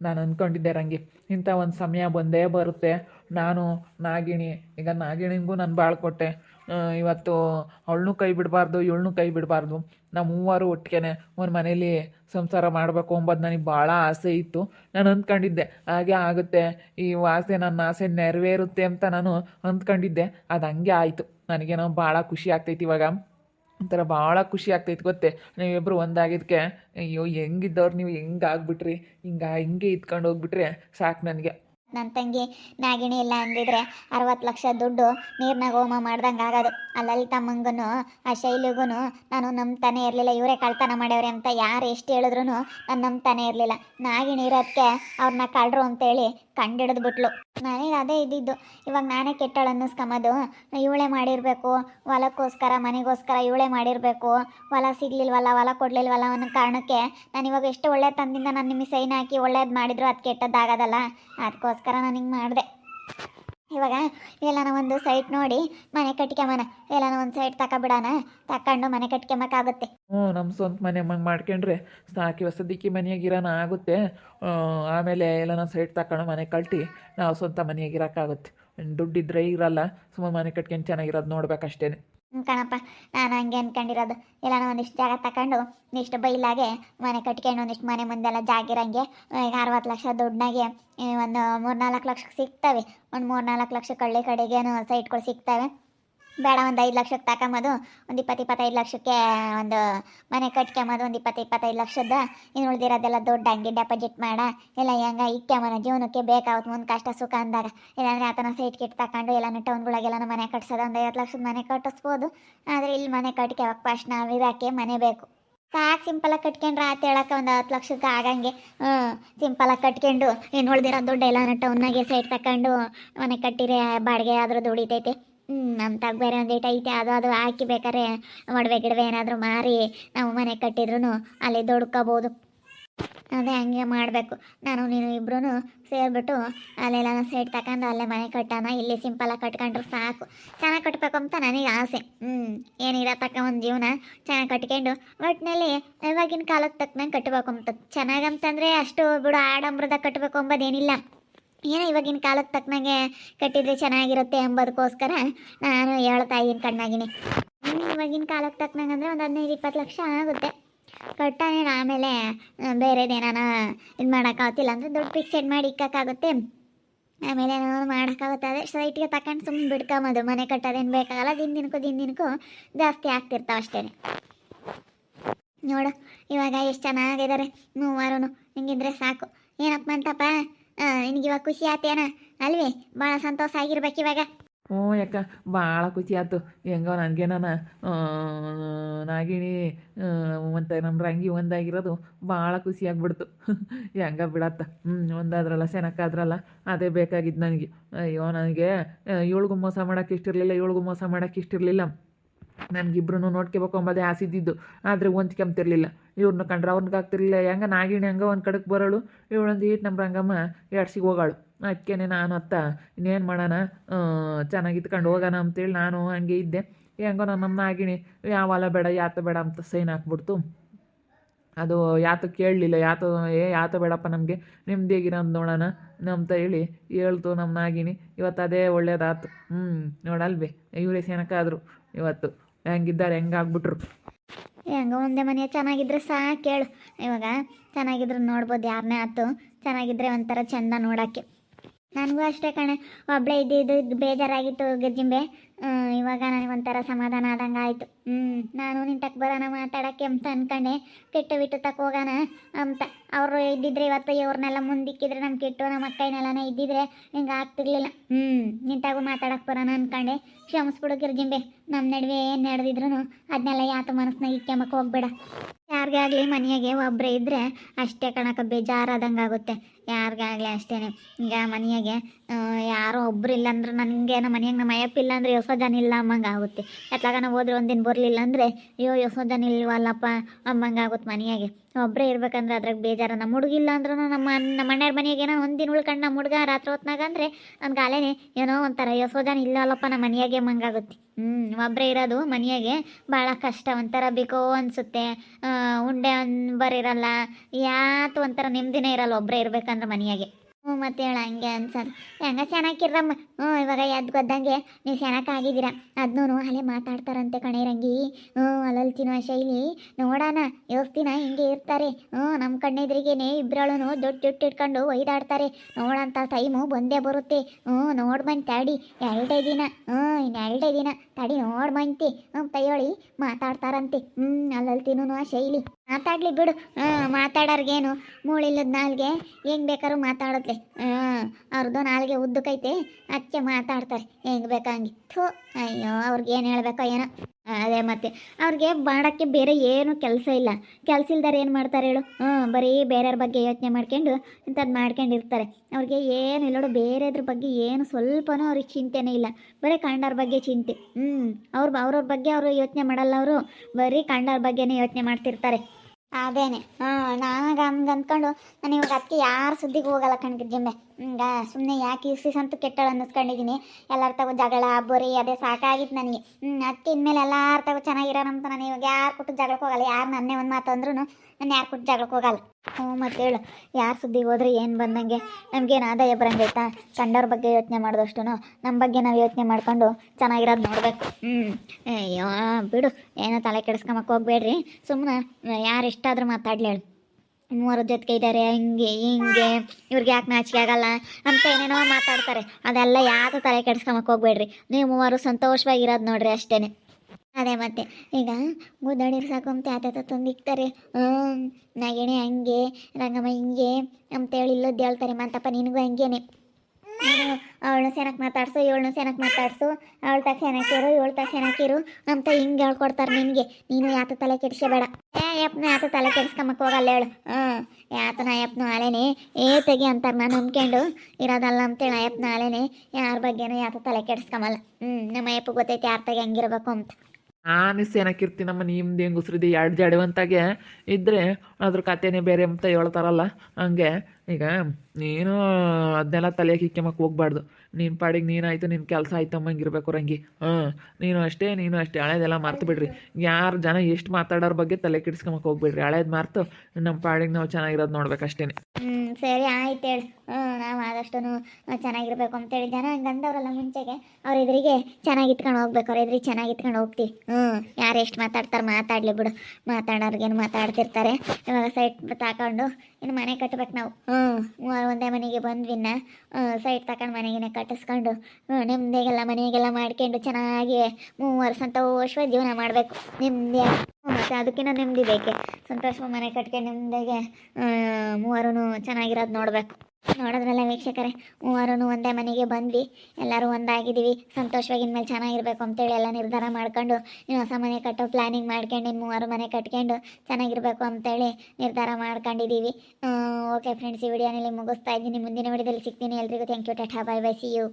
ನಾನು ಅಂದ್ಕೊಂಡಿದ್ದೆ ರಂಗಿ. ಇಂಥ ಒಂದು ಸಮಯ ಬಂದೇ ಬರುತ್ತೆ. ನಾನು ನಾಗಿಣಿ, ಈಗ ನಾಗಿಣಿಗೂ ನಾನು ಭಾಳ ಕೊಟ್ಟೆ. ಇವತ್ತು ಅವಳನ್ನೂ ಕೈ ಬಿಡಬಾರ್ದು, ಇವಳನ್ನೂ ಕೈ ಬಿಡಬಾರ್ದು. ನಾವು ಮೂವರು ಒಟ್ಟಿಗೆ ಒಂದು ಮನೇಲಿ ಸಂಸಾರ ಮಾಡಬೇಕು ಅಂಬೋದು ನನಗೆ ಭಾಳ ಆಸೆ ಇತ್ತು. ನಾನು ಅಂದ್ಕೊಂಡಿದ್ದೆ ಹಾಗೆ ಆಗುತ್ತೆ. ಈ ಆಸೆ ನನ್ನ ಆಸೆ ನೆರವೇರುತ್ತೆ ಅಂತ ನಾನು ಅಂದ್ಕೊಂಡಿದ್ದೆ ಅದು ಹಂಗೆ ಆಯಿತು. ನನಗೇನೋ ಭಾಳ ಖುಷಿ ಆಗ್ತೈತಿ ಇವಾಗ. ಒಂಥರ ಭಾಳ ಖುಷಿ ಆಗ್ತೈತೆ ಗೊತ್ತೇ? ನೀವಿಬ್ಬರು ಒಂದಾಗಿದ್ದಕ್ಕೆ ಅಯ್ಯೋ, ಹೆಂಗಿದ್ದವ್ರು ನೀವು ಹೆಂಗೆ ಆಗ್ಬಿಟ್ರಿ? ಹಿಂಗೆ ಹಿಂಗೆ ಇದ್ಕೊಂಡು ಹೋಗ್ಬಿಟ್ರೆ ಸಾಕು ನನಗೆ. ನನ್ನ ತಂಗಿ ನಾಗಿಣಿ ಇಲ್ಲ ಅಂದಿದ್ರೆ ಅರವತ್ತು ಲಕ್ಷ ದುಡ್ಡು ನೀರ್ನಾಗ ಹೋಮ ಮಾಡ್ದಂಗೆ ಆಗೋದು. ಅಲ್ಲಲ್ಲಿ ತಮ್ಮಂಗೂ ಆ ಶೈಲಿಗೂ ನಾನು ನಂಬ್ತಾನೆ ಇರಲಿಲ್ಲ. ಇವರೇ ಕಳ್ತನ ಮಾಡ್ಯವ್ರೆ ಅಂತ ಯಾರು ಎಷ್ಟು ಹೇಳಿದ್ರು ನಾನು ನಂಬ್ತಾನೆ ಇರಲಿಲ್ಲ. ನಾಗಿಣಿ ಇರೋದಕ್ಕೆ ಅವ್ರನ್ನ ಕಳ್ರು ಅಂತೇಳಿ ಕಂಡಿಡಿದು ಬಿಟ್ಲು. ನನಗೆ ಅದೇ ಇದ್ದಿದ್ದು. ಇವಾಗ ನಾನೇ ಕೆಟ್ಟಳು ಅನ್ನಿಸ್ಕೊಂಬೋದು ಇವಳೆ ಮಾಡಿರಬೇಕು. ಹೊಲಕ್ಕೋಸ್ಕರ, ಮನೆಗೋಸ್ಕರ ಇವಳೆ ಮಾಡಿರಬೇಕು. ಹೊಲ ಸಿಗ್ಲಿಲ್ವಲ್ಲ, ಹೊಲ ಕೊಡ್ಲಿಲ್ವಲ್ಲ ಅನ್ನೋ ಕಾರಣಕ್ಕೆ ನಾನು ಇವಾಗ ಎಷ್ಟು ಒಳ್ಳೆ ತಂದಿಂದ ನಾನು ನಿಮಗೆ ಸೈನ್ ಹಾಕಿ ಒಳ್ಳೇದು ಮಾಡಿದ್ರು ಅದು ಕೆಟ್ಟದ್ದಾಗೋದಲ್ಲ. ಅದಕ್ಕೋಸ್ಕರ ನಾನು ಹಿಂಗೆ ಮಾಡಿದೆ. ಇವಾಗ ಎಲ್ಲಾನ ಒಂದು ಸೈಟ್ ನೋಡಿ, ಮನೆ ಕಟ್ಕೊಂಬನ ಎಲ್ಲಾನ ಒಂದು ಸೈಟ್ ತಕೊಬಿಡೋಣ ತಕೊಂಡು ಮನೆ ಕಟ್ಕೊಂಬಕ್ಕಾಗುತ್ತೆ ಹ್ಞೂ ನಮ್ಮ ಸ್ವಂತ ಮನೆ ಮಂಗೆ ಮಾಡ್ಕೊಂಡ್ರೆ ಸಾಕಿ ವಸದಿಕ್ಕಿ ಮನೆಯಾಗಿರೋಣ ಆಗುತ್ತೆ. ಆಮೇಲೆ ಎಲ್ಲನ ಸೈಟ್ ತಕೊಂಡು ಮನೆ ಕಟ್ಟಿ ನಾವು ಸ್ವಂತ ಮನೆಯಾಗಿರೋಕ್ಕಾಗುತ್ತೆ ದುಡ್ಡಿದ್ರೆ ಇರಲ್ಲ ಸುಮ್ಮನೆ ಮನೆ ಕಟ್ಕೊಂಡು ಚೆನ್ನಾಗಿರೋದು ನೋಡ್ಬೇಕಷ್ಟೇನೆ. ಕಣಪ್ಪ, ನಾನು ಹಂಗೆ ಅನ್ಕೊಂಡಿರೋದು. ಎಲ್ಲಾನ ಒಂದಿಷ್ಟು ಜಾಗ ತಗೊಂಡು ಇಷ್ಟು ಬೈಲಾಗೆ ಮನೆ ಕಟ್ಕೊಂಡು, ಒಂದಿಷ್ಟು ಮನೆ ಮುಂದೆಲ್ಲ ಜಾಗಿರಂಗೆ, ಈಗ ಅರವತ್ತು ಲಕ್ಷ ದುಡ್ಡಾಗೆ ಒಂದು ಮೂರ್ನಾಲ್ಕು ಲಕ್ಷಕ್ಕೆ ಸಿಗ್ತವೆ. ಒಂದು ಮೂರ್ನಾಲ್ಕು ನಾಲ್ಕು ಲಕ್ಷ ಕಳ್ಳಿ ಕಡೆಗೇನು ಸೈಟ್ಗಳು ಸಿಗ್ತವೆ. ಬೇಡ, ಒಂದು ಐದು ಲಕ್ಷಕ್ಕೆ ತಗೊಂಬೋದು ಒಂದು ಇಪ್ಪತ್ತು ಇಪ್ಪತ್ತೈದು ಲಕ್ಷಕ್ಕೆ, ಒಂದು ಮನೆ ಕಟ್ಕೊಂಬೋದು ಒಂದು ಇಪ್ಪತ್ತು ಇಪ್ಪತ್ತೈದು ಲಕ್ಷದ. ಇನ್ನು ಉಳಿದಿರೋದೆಲ್ಲ ದೊಡ್ಡ ಹಂಗೆ ಡೆಪಾಸಿಟ್ ಮಾಡ. ಎಲ್ಲ ಹೆಂಗ ಇಕ್ಕೊಂಬನ ಜೀವನಕ್ಕೆ ಬೇಕಾಗುತ್ತೆ ಮುಂದೆ ಕಷ್ಟ ಸುಖ ಅಂದಾಗ. ಇಲ್ಲಾಂದರೆ ಆತನ ಸೈಟ್ ಕಿಟ್ ತಗೊಂಡು ಎಲ್ಲಾನು ಟೌನ್ಗಳಿಗೆಲ್ಲ ಮನೆ ಕಟ್ಸೋದು, ಒಂದು ಐವತ್ತು ಲಕ್ಷದ ಮನೆ ಕಟ್ಟಿಸ್ಬೋದು. ಆದರೆ ಇಲ್ಲಿ ಮನೆ ಕಟ್ಕೋವಾಗ ಫಸ್ಟ್ ನಾವು ಮನೆ ಬೇಕು. ಸಾಕು ಸಿಂಪಲಾಗಿ ಕಟ್ಕೊಂಡ್ರೆ ಆತ ಹೇಳಕ್ಕೆ ಒಂದು ಹತ್ತು ಲಕ್ಷಕ್ಕೆ ಆಗಂಗೆ. ಹ್ಞೂ ಸಿಂಪಲಾಗಿ ಕಟ್ಕೊಂಡು ಇನ್ನು ಉಳಿದಿರೋ ದುಡ್ಡು ಟೌನ್ ಟೌನ್ನಾಗೆ ಸೈಟ್ ತಗೊಂಡು ಮನೆ ಕಟ್ಟಿರೆ ಬಾಡಿಗೆ ಆದರೂ ದುಡಿತೈತೆ. ನಮ್ಮ ತಗ ಬೇರೆ ಒಂದು ಏಟ್ ಐತೆ, ಅದು ಅದು ಹಾಕಿ ಬೇಕಾದ್ರೆ ಒಡವೆ ಗಿಡವೆ ಏನಾದರೂ ಮಾರಿ ನಾವು ಮನೆ ಕಟ್ಟಿದ್ರು ಅಲ್ಲಿ ದುಡ್ಕೋಬೋದು. ಅದೇ ಹಂಗೆ ಮಾಡಬೇಕು. ನಾನು, ನೀನು ಇಬ್ಬರೂ ಸೇರಿಬಿಟ್ಟು ಅಲ್ಲೆಲ್ಲ ಸೈಡ್ ತಗೊಂಡು ಅಲ್ಲೇ ಮನೆ ಕಟ್ಟೋಣ, ಇಲ್ಲಿ ಸಿಂಪಲಾಗಿ ಕಟ್ಕೊಂಡ್ರೆ ಸಾಕು. ಚೆನ್ನಾಗಿ ಕಟ್ಟಬೇಕು ಅಂತ ನನಗೆ ಆಸೆ. ಹ್ಞೂ ಏನಿರೋ ತಕ್ಕ ಒಂದು ಜೀವನ ಚೆನ್ನಾಗಿ ಕಟ್ಕೊಂಡು ಒಟ್ಟಿನಲ್ಲಿ ಇವಾಗಿನ ಕಾಲಕ್ಕೆ ತಕ್ಕನಂಗೆ ಕಟ್ಟಬೇಕು ಅಂತ. ಚೆನ್ನಾಗಂತಂದರೆ ಅಷ್ಟು ಬಿಡು, ಆಡಂಬರದಾಗ ಕಟ್ಟಬೇಕು ಅಂಬೋದೇನಿಲ್ಲ. ಏನೋ ಇವಾಗಿನ ಕಾಲಕ್ಕೆ ತಕ್ಕನಾಗೆ ಕಟ್ಟಿದ್ರೆ ಚೆನ್ನಾಗಿರುತ್ತೆ ಎಂಬುದಕ್ಕೋಸ್ಕರ ನಾನು ಹೇಳ್ತಾ ಇದ್ದೀನಿ ಕಣ್ಣಾಗಿನಿ. ಇವಾಗಿನ ಕಾಲಕ್ಕೆ ತಕ್ಕನಾಗ ಅಂದರೆ ಒಂದು ಹದಿನೈದು, ಇಪ್ಪತ್ತು ಲಕ್ಷ ಆಗುತ್ತೆ. ಕಟ್ಟಾನೆ ಆಮೇಲೆ ಬೇರೆದೇನಾನ ಇದು ಮಾಡೋಕ್ಕಾಗತ್ತಿಲ್ಲ ಅಂದರೆ ದುಡ್ಡು ಫಿಕ್ಸೆಡ್ ಮಾಡಿ ಇಕ್ಕಾಗುತ್ತೆ ಆಮೇಲೆ ಏನಾದ್ರು ಮಾಡೋಕ್ಕಾಗುತ್ತೆ ಅದೇ ಸೈಟಿಗೆ ತಗೊಂಡು ಸುಮ್ಮನೆ ಬಿಡ್ಕೊಂಬೋದು ಮನೆ ಕಟ್ಟೋದೇನು ಬೇಕಾಗಲ್ಲ ದಿನ ದಿನಕ್ಕೂ ದಿನ ದಿನಕ್ಕೂ ಜಾಸ್ತಿ ಆಗ್ತಿರ್ತಾವೆ ಅಷ್ಟೇ ನೋಡು, ಇವಾಗ ಎಷ್ಟು ಚೆನ್ನಾಗಿದ್ದಾರೆ ಮೂವರು ಹಿಂಗಿದ್ರೆ ಸಾಕು. ಏನಪ್ಪ ಅಂತಪ್ಪ? ಇವಾಗ ಖುಷಿ ಆತೇನ ಅಲ್ವೇ? ಭಾಳ ಸಂತೋಷ ಆಗಿರ್ಬೇಕು ಇವಾಗ. ಹ್ಞೂ ಯಾಕ? ಭಾಳ ಖುಷಿ ಆಯ್ತು ಹೆಂಗೋ ನನಗೆ ನಾನು ನಾಗಿಣಿ ಮತ್ತು ನಮ್ಮ ರಂಗಿ ಒಂದಾಗಿರೋದು ಭಾಳ ಖುಷಿ ಆಗ್ಬಿಡ್ತು. ಹೆಂಗ ಬಿಡತ್ತ. ಹ್ಞೂ ಒಂದಾದ್ರಲ್ಲ ಸೆನಕ್ಕಾದ್ರಲ್ಲ ಅದೇ ಬೇಕಾಗಿದ್ದು ನನಗೆ. ಅಯ್ಯೋ, ನನಗೆ ಏಳ್ಗೂ ಮೋಸ ಮಾಡೋಕೆ ಇಷ್ಟಿರಲಿಲ್ಲ ಏಳ್ಗೂ ಮೋಸ ಮಾಡೋಕೆ ಇಷ್ಟಿರಲಿಲ್ಲ. ನನಗಿಬ್ರು ನೋಡ್ಕೋಬೇಕು ಅಂಬೋದೇ ಆಸಿದ್ದಿದ್ದು ಆದರೆ ಹೊಂದ್ಕೊಂತಿರ್ಲಿಲ್ಲ ಇವ್ರನ್ನ ಕಂಡ್ರೆ ಅವ್ರನ್ನ ಆಗ್ತಿರ್ಲಿಲ್ಲ. ಹೆಂಗೆ ನಾಗಿಣಿ ಹಂಗೆ ಒಂದು ಕಡೆಗೆ ಬರೋಳು? ಇವಳೊಂದು ಈಟ್ ನಮ್ಮ ರಂಗಮ್ಮ ಎಡ್ಸಿಗೆ ಹೋಗಾಳು. ಅದಕ್ಕೇನೆ ನಾನು ಅತ್ತ, ಇನ್ನೇನು ಮಾಡೋಣ? ಚೆನ್ನಾಗಿತ್ಕೊಂಡು ಹೋಗೋಣ ಅಂತೇಳಿ ನಾನು ಹಂಗೆ ಇದ್ದೆ. ಹೆಂಗೋ ನಾನು ನಮ್ಮ ನಾಗಿಣಿ ಯಾವಲ್ಲ ಬೇಡ, ಯಾತ ಬೇಡ ಅಂತ ಸೈನ್ ಹಾಕ್ಬಿಡ್ತು. ಅದು ಯಾತ ಕೇಳಲಿಲ್ಲ. ಯಾತ, ಏ, ಯಾತ ಬೇಡಪ್ಪ ನಮಗೆ. ನೆಮ್ಮದಿಯಾಗಿರೋದು ನೋಡೋಣ ಅಂತ ಹೇಳಿ ಹೇಳ್ತು ನಮ್ಮ ನಾಗಿನಿ ಇವತ್ತು ಅದೇ ಒಳ್ಳೇದಾತು. ಹ್ಞೂ ನೋಡಲ್ವೇ? ಇವರೇ ಸೇನಕ್ಕಾದರು ಇವತ್ತು. ಹೆಂಗಿದ್ದಾರೆ ಹೆಂಗಾಗ್ಬಿಟ್ರು? ಹೆಂಗ ಒಂದೇ ಮನೆ ಚೆನ್ನಾಗಿದ್ರೆ ಸಾಕು ಹೇಳು ಇವಾಗ ಚೆನ್ನಾಗಿದ್ರೆ ನೋಡ್ಬೋದು ಯಾರನ್ನೇ ಆಯ್ತು ಚೆನ್ನಾಗಿದ್ರೆ ಒಂಥರ ಚಂದ ನೋಡೋಕ್ಕೆ. ನನಗೂ ಅಷ್ಟೇ ಕಣೆ. ಒಬ್ಬಳೇ ಇದ್ದಿದ್ದು ಬೇಜಾರಾಗಿತ್ತು ಗಿರ್ಜಿಂಬೆ ಹ್ಮ್, ಇವಾಗ ನನಗೆ ಒಂಥರ ಸಮಾಧಾನ ಆದಂಗೆ ಆಯಿತು. ಹ್ಞೂ ನಾನು ನಿಂತಕ್ಕೆ ತಕ್ಕ ಬರೋಣ ಮಾತಾಡೋಕ್ಕೆ ಅಂತ ಅನ್ಕೊಂಡೆ. ಕೆಟ್ಟು ಬಿಟ್ಟು ತಕ್ಕ ಹೋಗೋಣ ಅಂತ. ಅವರು ಇದ್ದಿದ್ರೆ ಇವತ್ತು ಇವ್ರನ್ನೆಲ್ಲ ಮುಂದಿಕ್ಕಿದ್ರೆ ನಮ್ಮ ಕೆಟ್ಟು ನಮ್ಮ ಅಕ್ಕನೆಲ್ಲನೇ ಇದ್ದಿದ್ರೆ ಹಿಂಗೆ ಆಗ್ತಿರ್ಲಿಲ್ಲ. ಹ್ಞೂ ನಿಂತಾಗೂ ಮಾತಾಡಕ್ಕೆ ಬರೋಣ ಅನ್ಕೊಂಡೆ. ಕ್ಷಮಿಸ್ಬಿಡು ಗಿರ್ಜಿಂಬೆ ನಮ್ಮ ನಡುವೆ ಏನು ನಡೆದಿದ್ರು ಅದನ್ನೆಲ್ಲ ಯಾತ ಮನಸ್ಸನ್ನ ಇಟ್ಕೊಂಬಕ್ಕೆ ಹೋಗ್ಬೇಡ. ಯಾರಿಗೇ ಆಗಲಿ ಮನೆಯಾಗೆ ಒಬ್ಬರೇ ಇದ್ದರೆ ಅಷ್ಟೇ ಕಣಕ ಬೇಜಾರಾದಂಗೆ ಆಗುತ್ತೆ. ಯಾರಿಗಾಗಲಿ ಅಷ್ಟೇ ಈಗ ಮನೆಯಾಗೆ ಯಾರೋ ಒಬ್ರು ಇಲ್ಲ ಅಂದ್ರೆ ನನಗೆ ನಮ್ಮ ಮನೆಯಾಗ ನಮ್ಮ ಅಯ್ಯಪ್ಪ ಅಂದ್ರೆ ಯಶೋ ಜನ ಇಲ್ಲ ಅಮ್ಮಂಗೆ ಆಗುತ್ತೆ. ಎತ್ಲಾಗನ ಹೋದ್ರೆ ಒಂದಿನ ಬರಲಿಲ್ಲ ಅಂದ್ರೆ, ಅಯ್ಯೋ ಯಶೋಧನ ಇಲ್ವಲ್ಲಪ್ಪ ಅಮ್ಮಂಗಾಗುತ್ತೆ ಮನೆಯಾಗೆ. ಒಬ್ಬರೇ ಇರ್ಬೇಕಂದ್ರೆ ಅದ್ರಾಗ ಬೇಜಾರ. ನಮ್ಮ ಹುಡುಗಿಲ್ಲ ಅಂದ್ರೂ ನಮ್ಮ ನಮ್ಮ ಮನೆಯವ್ರ ಮನೆಯಾಗ ಏನೋ ಒಂದಿನ ಉಳ್ಕೊಂಡು ನಮ್ಮ ಹುಡುಗ ರಾತ್ರಿ ಹೊತ್ನಾಗ ಅಂದರೆ ನನ್ಗೆ ಅಲೇನೆ ಏನೋ ಒಂಥರ ಯಶೋಧನ ಇಲ್ಲಲ್ಲಪ್ಪ ನಮ್ಮ ಮನೆಯಾಗೆ ಆಗುತ್ತೆ. ಹ್ಞೂ ಒಬ್ಬರೇ ಇರೋದು ಮನೆಯಾಗೆ ಭಾಳ ಕಷ್ಟ. ಒಂಥರ ಬೇಕೋ ಅನಿಸುತ್ತೆ. ಉಂಡೆ ಬರಿರಲ್ಲ. ಯಾತು ಒಂಥರ ನೆಮ್ಮದಿನೇ ಇರಲ್ಲ ಒಬ್ಬರೇ ಇರ್ಬೇಕಂದ್ರೆ. ಮನೆಯಾಗೆ. ಹ್ಞೂ ಮತ್ತೆ ಹೇಳ ಹಂಗೆ ಅನ್ಸದು. ಹೆಂಗ ಚೆನ್ನಾಗಿರಮ್ಮ ಹ್ಞೂ, ಇವಾಗ ಎದ್ದು ಗೊದ್ದಂಗೆ ನೀವು ಆಗಿದ್ದೀರ. ಅದನ್ನೂ ಅಲ್ಲೇ ಮಾತಾಡ್ತಾರಂತೆ ಕಣೇರಂಗಿ ಹ್ಞೂ, ಅಲ್ಲಲ್ಲಿ ತಿನ್ನುವ ಶೈಲಿ. ನೋಡೋಣ, ಯೋಸ್ತಿನ ಹಿಂಗೆ ಇರ್ತಾರೆ. ಹ್ಞೂ, ನಮ್ಮ ಕಣ್ಣೆದ್ರಿಗೇನೆ ಇಬ್ಬರಳು ದೊಡ್ಡ ದೊಡ್ಡ ಇಟ್ಕೊಂಡು ಒಯ್ದಾಡ್ತಾರೆ. ನೋಡೋಂಥ ಟೈಮು ಬಂದೇ ಬರುತ್ತೆ. ಹ್ಞೂ, ನೋಡಿ ತಾಡಿ. ಎರಡೇ ದಿನ. ಹ್ಞೂ ಇನ್ನು ಎರಡೇ ದಿನ. ತಡಿ, ನೋಡಿ ಬಂತಿ ಹ್ಞೂ ತಯೋಳಿ ಮಾತಾಡ್ತಾರಂತೆ. ಹ್ಞೂ, ಅಲ್ಲಲ್ಲಿ ತಿನ್ನೋ ಶೈಲಿ. ಮಾತಾಡ್ಲಿ ಬಿಡು. ಮಾತಾಡೋರ್ಗೇನು? ಮೂಳಿಲ್ಲದ ನಾಲ್ಗೆ? ಹೆಂಗೆ ಬೇಕಾದ್ರೂ ಮಾತಾಡುತ್ತೆ ಹಾಂ ಅವ್ರದ್ದು ನಾಲ್ಗೆ ಉದ್ದಕ್ಕೈತೆ. ಅದಕ್ಕೆ ಮಾತಾಡ್ತಾರೆ. ಹೆಂಗೆ ಬೇಕಂಗೆ ಥೂ, ಅಯ್ಯೋ, ಅವ್ರಿಗೆ ಏನು ಹೇಳ್ಬೇಕೋ ಏನೋ. ಅದೇ ಮತ್ತೆ. ಅವ್ರಿಗೆ ಮಾಡೋಕ್ಕೆ ಬೇರೆ ಏನು ಕೆಲಸ ಇಲ್ಲ. ಕೆಲಸ ಇಲ್ದಾರೆ ಏನು ಮಾಡ್ತಾರೆ ಹೇಳು? ಹ್ಞೂ ಬರೀ ಬೇರೆಯವ್ರ ಬಗ್ಗೆ ಯೋಚನೆ ಮಾಡ್ಕೊಂಡು ಇಂಥದ್ದು ಮಾಡ್ಕೊಂಡಿರ್ತಾರೆ. ಅವ್ರಿಗೆ ಏನು ಇಲ್ಲ ಬೇರೆದ್ರ ಬಗ್ಗೆ ಏನು ಸ್ವಲ್ಪನೂ ಅವ್ರಿಗೆ ಚಿಂತೆನೇ ಇಲ್ಲ. ಬರೀ ಕಂಡವ್ರ ಬಗ್ಗೆ ಚಿಂತೆ. ಹ್ಞೂ ಅವ್ರ, ಅವ್ರವ್ರ ಬಗ್ಗೆ ಅವರು ಯೋಚನೆ ಮಾಡಲ್ಲ ಅವರು. ಬರೀ ಕಂಡವ್ರ ಬಗ್ಗೆನೇ ಯೋಚನೆ ಮಾಡ್ತಿರ್ತಾರೆ. ಅದೇನೆ. ಹಾಂ ನಾನಾಗ ಹಂಗೆ ಅಂದ್ಕೊಂಡು ನಾನು ಇವಾಗ ಅದಕ್ಕೆ ಯಾರು ಸುದ್ದಿಗೆ ಹೋಗಲ್ಲ ಕಣ್ಗಿದ್ದಿಂಬೆ ಹಿಂಗ ಸುಮ್ಮನೆ ಯಾಕೆ ಇರ್ಸಿ ಸಂತು ಕೆಟ್ಟಳು ಅನ್ನಿಸ್ಕೊಂಡಿದ್ದೀನಿ ಎಲ್ಲರ ತಗೋ ಜಗಳ, ಬೊರಿ, ಅದೇ ಸಾಕಾಗಿತ್ತು ನನಗೆ. ಹ್ಞೂ ಅದಕ್ಕೆ ಇನ್ಮೇಲೆ ಎಲ್ಲಾರ ತಗೋ ಚೆನ್ನಾಗಿರೋಣಂತ ನಾನು ಇವಾಗ ಯಾರು ಕೊಟ್ಟು ಜಗಳಕ್ಕೆ ಹೋಗಲ್ಲ, ಯಾರು ನನ್ನೇ ಒಂದು ಮಾತು ಅಂದ್ರೂ ನಾನು ಯಾರು ಕೊಟ್ಟು ಜಗಳಕ್ಕೆ ಹೋಗಲ್ಲ? ಹ್ಞೂ ಮತ್ತೆ ಹೇಳು. ಯಾರು ಸುದ್ದಿಗೆ ಹೋದ್ರೆ, ಏನು ಬಂದಂಗೆ? ನಮಗೇನು ಆದಾಯ ಬರಂಗೈತಾ ಕಂಡವ್ರ ಬಗ್ಗೆ ಯೋಚನೆ ಮಾಡಿದಷ್ಟು ನಮ್ಮ ಬಗ್ಗೆ ನಾವು ಯೋಚನೆ ಮಾಡ್ಕೊಂಡು ಚೆನ್ನಾಗಿರೋದು ನೋಡಬೇಕು. ಹ್ಞೂ ಅಯ್ಯೋ, ಬಿಡು. ಏನೋ ತಲೆ ಕೆಡಿಸ್ಕೊಂಬಕ್ಕೆ ಹೋಗ್ಬೇಡ್ರಿ. ಸುಮ್ಮನೆ ಯಾರು ಎಷ್ಟಾದರೂ ಮಾತಾಡ್ಲಿ ಹೇಳು. ಮೂವರ ಜೊತೆಗೆ ಇದ್ದಾರೆ ಹಿಂಗೆ ಹಿಂಗೆ. ಇವ್ರಿಗೆ ಯಾಕೆ ನಾಚಿಕೆ ಆಗಲ್ಲ? ಅಂತ ಏನೇನೋ ಮಾತಾಡ್ತಾರೆ. ಅದೆಲ್ಲ ಯಾವುದು ತಲೆ ಕೆಡಿಸ್ಕೊಂಬಕ್ಕೆ ಹೋಗ್ಬೇಡ್ರಿ. ನೀವು ಮೂವರು ಸಂತೋಷವಾಗಿರೋದು ನೋಡ್ರಿ ಅಷ್ಟೇ ಅದೇ ಮತ್ತೆ. ಈಗ ಗುದ್ದಾಡಿರ್ ಸಾಕು ಅಂತ ಆತ ತಂದಿಕ್ತಾರೆ ಹ್ಞೂ ನಾಗೇಣೆ ಹಂಗೆ, ರಂಗಮ್ಮ ಹಿಂಗೆ ಅಂತೇಳಿ ಇಲ್ಲದ್ದು ಹೇಳ್ತಾರೆ ಮಂತಪ್ಪ, ನಿನಗೂ ಹಂಗೇನೆ. ಅವಳನ್ನ ಸೆನಕ್ಕೆ ಮಾತಾಡ್ಸು, ಇವಳನ್ನ ಸೆನಕ್ಕೆ ಮಾತಾಡ್ಸು, ಅವಳ ತಗ ಸೆನಕ್ಕಿರು ಏಳು ತಗ ಸೆನಕ್ಕಿರು ಅಂತ ಹಿಂಗೆ ಹೇಳ್ಕೊಡ್ತಾರೆ ನಿನಗೆ. ನೀನು ಯಾತ ತಲೆ ಕೆಡಿಸಬೇಡ ಏ, ಯಪ್ನ ಯಾತ ತಲೆ ಕೆಡಿಸ್ಕೊಂಬಕ್ಕೆ ಹೋಗಲ್ಲ ಹೇಳು. ಹ್ಞೂ ಯಾತನ ಯಪ್ನ ಆಲೇನೆ ಏ, ತೆಗಿ ಅಂತಾರೆ, ನಾನು ನಂಬ್ಕೊಂಡು ಇರೋದಲ್ಲ ಅಂತೇಳಿ ಅಯ್ಯಪ್ಪನ ಆಲೇನೆ ಯಾರ ಬಗ್ಗೆನೂ ಯಾತ ತಲೆ ಕೆಡಿಸ್ಕೊಂಬಲ್ಲ ಹ್ಞೂ ನಮ್ಮ ಅಯ್ಯಪ್ಪ ಗೊತ್ತೈತೆ ಯಾರ ತಗ ಹಂಗಿರ್ಬೇಕು ಅಂತ. ನಾನು ನಮ್ಮ ನಿಮ್ದು ಹೆಂಗೆ ಉಸಿರಿದೆ ಎರಡು ಜಡವಂತಾಗೆ ಇದ್ದರೆ ಅದ್ರ ಕಥೆನೇ ಬೇರೆ ಅಂತ ಹೇಳ್ತಾರಲ್ಲ, ಹಂಗೆ ಈಗ ನೀನು ಅದನ್ನೆಲ್ಲ ತಲೆಗೆ ಕಿಕ್ಕಮಕ್ ಹೋಗ್ಬಾರ್ದು. ನಿನ್ನ ಪಾಡಿಗೆ ನೀನಾಯ್ತು ನಿನ್ನ ಕೆಲಸ ಆಯ್ತು ಅಮ್ಮಂಗಿರ್ಬೇಕು ರಂಗಿ. ಹಾಂ ನೀನು ಅಷ್ಟೇ ನೀನು ಅಷ್ಟೇ, ಹಳೇದೆಲ್ಲ ಮರ್ತು ಬಿಡ್ರಿ. ಯಾರು ಜನ ಎಷ್ಟು ಮಾತಾಡೋರ ಬಗ್ಗೆ ತಲೆ ಕೆಡಿಸ್ಕೊಂಬಕ್ಕೆ ಹೋಗ್ಬಿಡ್ರಿ. ಹಳೇದು ಮರ್ತು ನಮ್ಮ ಪಾಡಿಗೆ ನಾವು ಚೆನ್ನಾಗಿರೋದು ನೋಡ್ಬೇಕು ಅಷ್ಟೇ ಹ್ಞೂ ಸರಿ, ಆಯ್ತು ಹೇಳಿ. ಹ್ಞೂ ನಾವು ಆದಷ್ಟು ಚೆನ್ನಾಗಿರ್ಬೇಕು ಅಂತೇಳಿ ಜನ ಗಂದವರಲ್ಲ ಮುಂಚೆಗೆ. ಅವ್ರ ಎದುರಿಗೆ ಚೆನ್ನಾಗಿ ಇಟ್ಕೊಂಡು ಹೋಗ್ಬೇಕು, ಅವ್ರ ಎದುರಿಗೆ ಚೆನ್ನಾಗಿ ಇಟ್ಕೊಂಡು ಹೋಗ್ತೀವಿ ಹ್ಞೂ ಯಾರು ಎಷ್ಟು ಮಾತಾಡ್ತಾರೆ ಮಾತಾಡಲಿ ಬಿಡು. ಮಾತಾಡೋರ್ಗೇನು ಮಾತಾಡ್ತಿರ್ತಾರೆ. ಇವಾಗ ಸೈಟ್ ತಗೊಂಡು ಇನ್ನು ಮನೆ ಕಟ್ಬೇಕು ನಾವು. ಹ್ಞೂ ಒಂದೇ ಮನೆಗೆ ಬಂದ್ವಿನ್ನ ಸೈಟ್ ತಗೊಂಡು ಮನೆಗೆ ಕಟ್ಟಿಸ್ಕೊಂಡು ನೆಮ್ಮದಿಗೆಲ್ಲ ಮನೆಗೆಲ್ಲ ಮಾಡ್ಕೊಂಡು ಚೆನ್ನಾಗಿ ಮೂವರು ಸಂತೋಷವಾಗಿ ಜೀವನ ಮಾಡಬೇಕು. ನೆಮ್ಮದಿ ಮತ್ತು ಅದಕ್ಕಿಂತ ನೆಮ್ಮದಿ ಬೇಕೆ ಸಂತೋಷವಾಗಿ ಮನೆ ಕಟ್ಕೊಂಡು ನೆಮ್ಮದಿಗೆ ಮೂವರು ಚೆನ್ನಾಗಿರೋದು ನೋಡಬೇಕು. ನೋಡೋದ್ರಲ್ಲ ವೀಕ್ಷಕರೇ ಮೂವರು ಒಂದೇ ಮನೆಗೆ ಬಂದ್ವಿ. ಎಲ್ಲರೂ ಒಂದಾಗಿದ್ದೀವಿ. ಸಂತೋಷವಾಗಿ ಇನ್ಮೇಲೆ ಚೆನ್ನಾಗಿರ್ಬೇಕು ಅಂತೇಳಿ ಎಲ್ಲ ನಿರ್ಧಾರ ಮಾಡ್ಕೊಂಡು ಇನ್ನು ಹೊಸ ಮನೆ ಕಟ್ಟೋ ಪ್ಲ್ಯಾನಿಂಗ್ ಮಾಡ್ಕೊಂಡು ಇನ್ನು ಮೂವರು ಮನೆ ಕಟ್ಕೊಂಡು ಚೆನ್ನಾಗಿರ್ಬೇಕು ಅಂತೇಳಿ ನಿರ್ಧಾರ ಮಾಡ್ಕೊಂಡಿದ್ದೀವಿ. ಓಕೆ ಫ್ರೆಂಡ್ಸ್ ಈ ವಿಡಿಯೋನಲ್ಲಿ ಮುಗಿಸ್ತಾ ಇದ್ದೀನಿ. ಮುಂದಿನ ವಿಡಿಯೋದಲ್ಲಿ ಸಿಗ್ತೀನಿ. ಎಲ್ರಿಗೂ thank you tata bye bye see you